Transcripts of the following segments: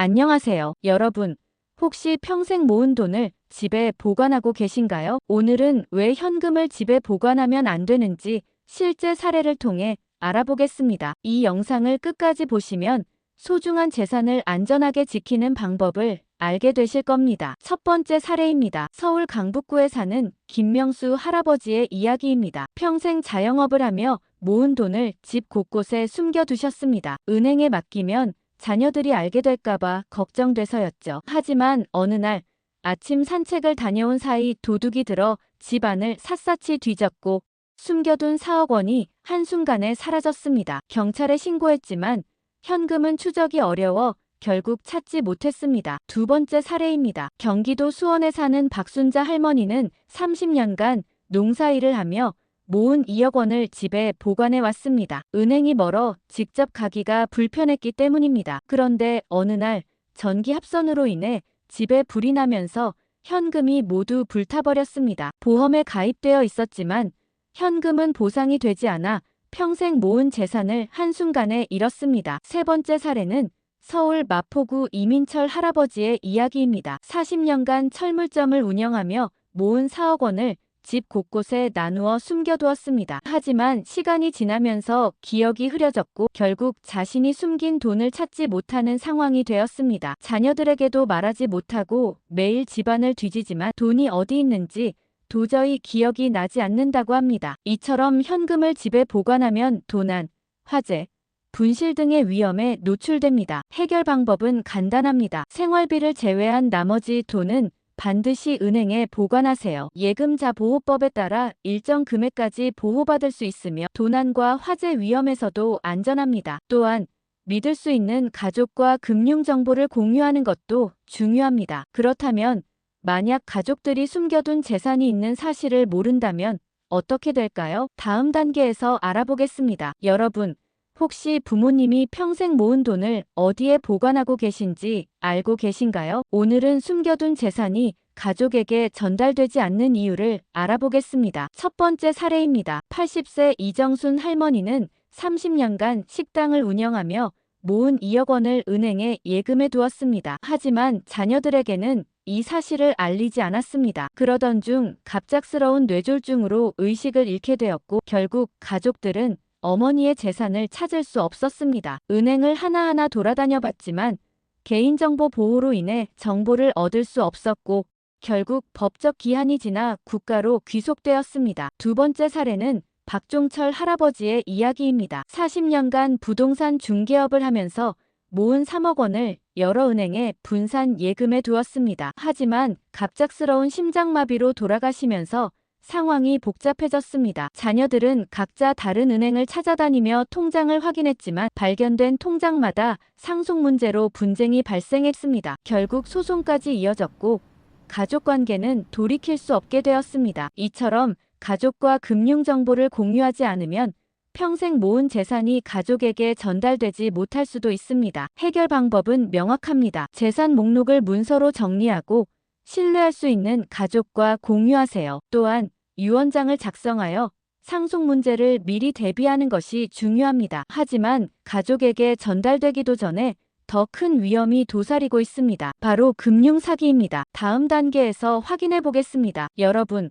안녕하세요. 여러분, 혹시 평생 모은 돈을 집에 보관하고 계신가요? 오늘은 왜 현금을 집에 보관하면 안 되는지 실제 사례를 통해 알아보겠습니다. 이 영상을 끝까지 보시면 소중한 재산을 안전하게 지키는 방법을 알게 되실 겁니다. 첫 번째 사례입니다. 서울 강북구에 사는 김명수 할아버지의 이야기입니다. 평생 자영업을 하며 모은 돈을 집 곳곳에 숨겨두셨습니다. 은행에 맡기면 자녀들이 알게 될까봐 걱정돼서였죠. 하지만 어느 날 아침 산책을 다녀온 사이 도둑이 들어 집안을 샅샅이 뒤졌고 숨겨둔 4억 원이 한순간에 사라졌습니다. 경찰에 신고했지만 현금은 추적이 어려워 결국 찾지 못했습니다. 두 번째 사례입니다. 경기도 수원에 사는 박순자 할머니는 30년간 농사일을 하며 모은 2억 원을 집에 보관해 왔습니다. 은행이 멀어 직접 가기가 불편했기 때문입니다. 그런데 어느 날 전기 합선으로 인해 집에 불이 나면서 현금이 모두 불타버렸습니다. 보험에 가입되어 있었지만 현금은 보상이 되지 않아 평생 모은 재산을 한순간에 잃었습니다. 세 번째 사례는 서울 마포구 이민철 할아버지의 이야기입니다. 40년간 철물점을 운영하며 모은 4억 원을 집 곳곳에 나누어 숨겨두었습니다. 하지만 시간이 지나면서 기억이 흐려졌고 결국 자신이 숨긴 돈을 찾지 못하는 상황이 되었습니다. 자녀들에게도 말하지 못하고 매일 집안을 뒤지지만 돈이 어디 있는지 도저히 기억이 나지 않는다고 합니다. 이처럼 현금을 집에 보관하면 도난, 화재, 분실 등의 위험에 노출됩니다. 해결 방법은 간단합니다. 생활비를 제외한 나머지 돈은 반드시 은행에 보관하세요. 예금자 보호법에 따라 일정 금액까지 보호받을 수 있으며 도난과 화재 위험에서도 안전합니다. 또한 믿을 수 있는 가족과 금융 정보를 공유하는 것도 중요합니다. 그렇다면 만약 가족들이 숨겨둔 재산이 있는 사실을 모른다면 어떻게 될까요? 다음 단계에서 알아보겠습니다. 여러분, 혹시 부모님이 평생 모은 돈을 어디에 보관하고 계신지 알고 계신가요? 오늘은 숨겨둔 재산이 가족에게 전달되지 않는 이유를 알아보겠습니다. 첫 번째 사례입니다. 80세 이정순 할머니는 30년간 식당을 운영하며 모은 2억 원을 은행에 예금해 두었습니다. 하지만 자녀들에게는 이 사실을 알리지 않았습니다. 그러던 중 갑작스러운 뇌졸중으로 의식을 잃게 되었고 결국 가족들은 어머니의 재산을 찾을 수 없었습니다. 은행을 하나하나 돌아다녀 봤지만 개인정보 보호로 인해 정보를 얻을 수 없었고 결국 법적 기한이 지나 국가로 귀속되었습니다. 두 번째 사례는 박종철 할아버지의 이야기입니다. 40년간 부동산 중개업을 하면서 모은 3억 원을 여러 은행에 분산 예금해 두었습니다. 하지만 갑작스러운 심장마비로 돌아가시면서 상황이 복잡해졌습니다. 자녀들은 각자 다른 은행을 찾아다니며 통장을 확인했지만 발견된 통장마다 상속 문제로 분쟁이 발생했습니다. 결국 소송까지 이어졌고 가족 관계는 돌이킬 수 없게 되었습니다. 이처럼 가족과 금융 정보를 공유하지 않으면 평생 모은 재산이 가족에게 전달되지 못할 수도 있습니다. 해결 방법은 명확합니다. 재산 목록을 문서로 정리하고 신뢰할 수 있는 가족과 공유하세요. 또한 유언장을 작성하여 상속 문제를 미리 대비하는 것이 중요합니다. 하지만 가족에게 전달되기도 전에 더 큰 위험이 도사리고 있습니다. 바로 금융 사기입니다. 다음 단계에서 확인해 보겠습니다. 여러분,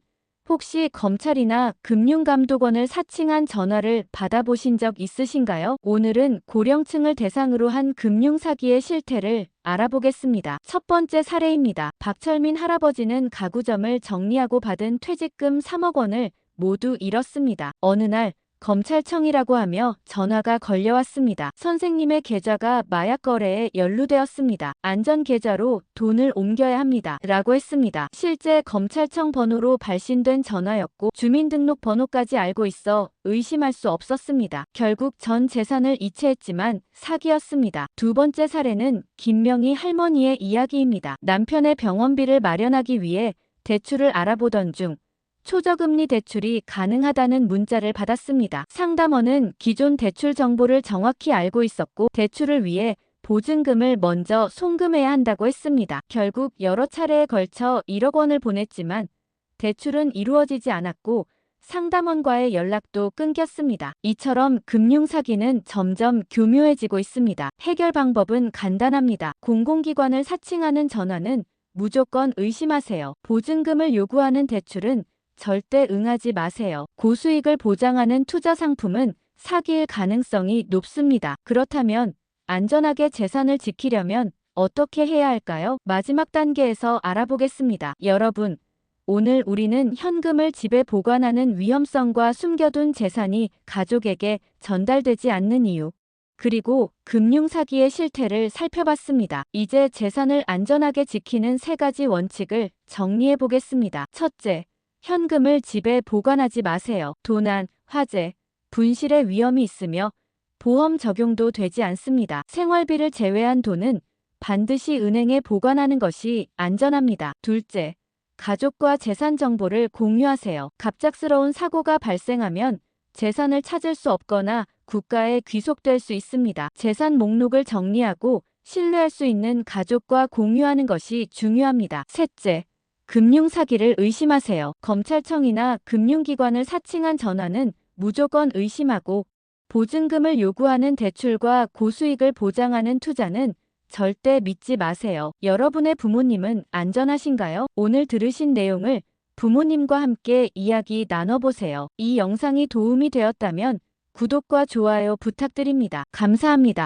혹시 검찰이나 금융감독원을 사칭한 전화를 받아보신 적 있으신가요? 오늘은 고령층을 대상으로 한 금융사기의 실태를 알아보겠습니다. 첫 번째 사례입니다. 박철민 할아버지는 가구점을 정리하고 받은 퇴직금 3억 원을 모두 잃었습니다. 어느 날 검찰청이라고 하며 전화가 걸려왔습니다. 선생님의 계좌가 마약 거래에 연루되었습니다. 안전 계좌로 돈을 옮겨야 합니다. 라고 했습니다. 실제 검찰청 번호로 발신된 전화였고 주민등록 번호까지 알고 있어 의심할 수 없었습니다. 결국 전 재산을 이체했지만 사기였습니다. 두 번째 사례는 김명희 할머니의 이야기입니다. 남편의 병원비를 마련하기 위해 대출을 알아보던 중 초저금리 대출이 가능하다는 문자를 받았습니다. 상담원은 기존 대출 정보를 정확히 알고 있었고 대출을 위해 보증금을 먼저 송금해야 한다고 했습니다. 결국 여러 차례에 걸쳐 1억 원을 보냈지만 대출은 이루어지지 않았고 상담원과의 연락도 끊겼습니다. 이처럼 금융사기는 점점 교묘해지고 있습니다. 해결 방법은 간단합니다. 공공기관을 사칭하는 전화는 무조건 의심하세요. 보증금을 요구하는 대출은 절대 응하지 마세요. 고수익을 보장하는 투자 상품은 사기일 가능성이 높습니다. 그렇다면 안전하게 재산을 지키려면 어떻게 해야 할까요? 마지막 단계에서 알아보겠습니다. 여러분, 오늘 우리는 현금을 집에 보관하는 위험성과 숨겨둔 재산이 가족에게 전달되지 않는 이유, 그리고 금융사기의 실태를 살펴봤습니다. 이제 재산을 안전하게 지키는 세 가지 원칙을 정리해 보겠습니다. 첫째, 현금을 집에 보관하지 마세요. 도난, 화재, 분실의 위험이 있으며 보험 적용도 되지 않습니다. 생활비를 제외한 돈은 반드시 은행에 보관하는 것이 안전합니다. 둘째, 가족과 재산 정보를 공유하세요. 갑작스러운 사고가 발생하면 재산을 찾을 수 없거나 국가에 귀속될 수 있습니다. 재산 목록을 정리하고 신뢰할 수 있는 가족과 공유하는 것이 중요합니다. 셋째, 금융 사기를 의심하세요. 검찰청이나 금융기관을 사칭한 전화는 무조건 의심하고 보증금을 요구하는 대출과 고수익을 보장하는 투자는 절대 믿지 마세요. 여러분의 부모님은 안전하신가요? 오늘 들으신 내용을 부모님과 함께 이야기 나눠보세요. 이 영상이 도움이 되었다면 구독과 좋아요 부탁드립니다. 감사합니다.